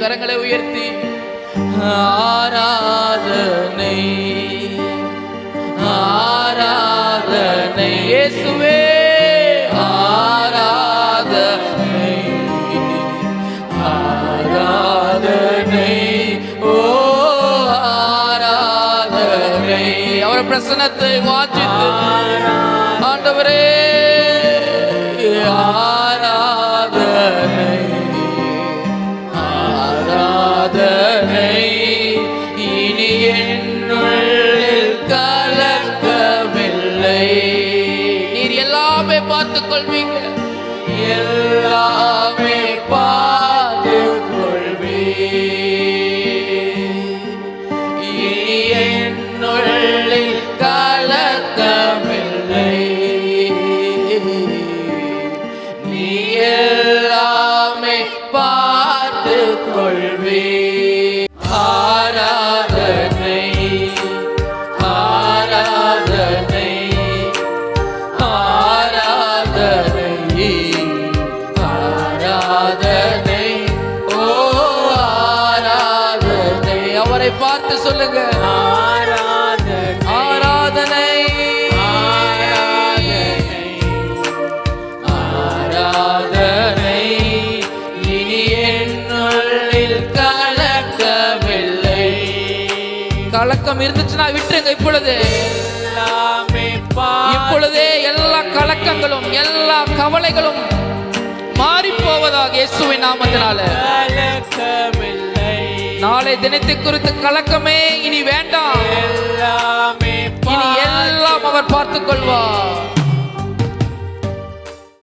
கரங்களை உயர்த்தி ஆராதனை. ஆராதனை. இயேசுவே ஆராதனை. ஆராதனை. ஓ ஆராதனை. அவர் பிரசன்னத்தை வாஞ்சித்து. ஆண்டவரே பார்த்துக் கொள்வீங்க எல்லாமே பார்த்து இனி என்னுள்ளில் கலக்கமில்லை. நீ எல்லாமே பார்த்து ஆராதனை ஓ ஆராதனை. அவரை பார்த்து சொல்லுங்க. ஆராதனை ஆராதனை. இனி என்னுள்ளில் கலக்கமில்லை கலக்கம் இருந்துச்சுன்னா விட்டுருங்க இப்பொழுது. இப்பொழுதே எல்லா கலக்கங்களும் எல்லா கவலைகளும் மாறி போவதாக இயேசுவின் நாமத்தினால. நாளை தினத்தை குறித்து கலக்கமே இனி வேண்டாம். இனி எல்லாம் அவர் பார்த்துக் கொள்வார்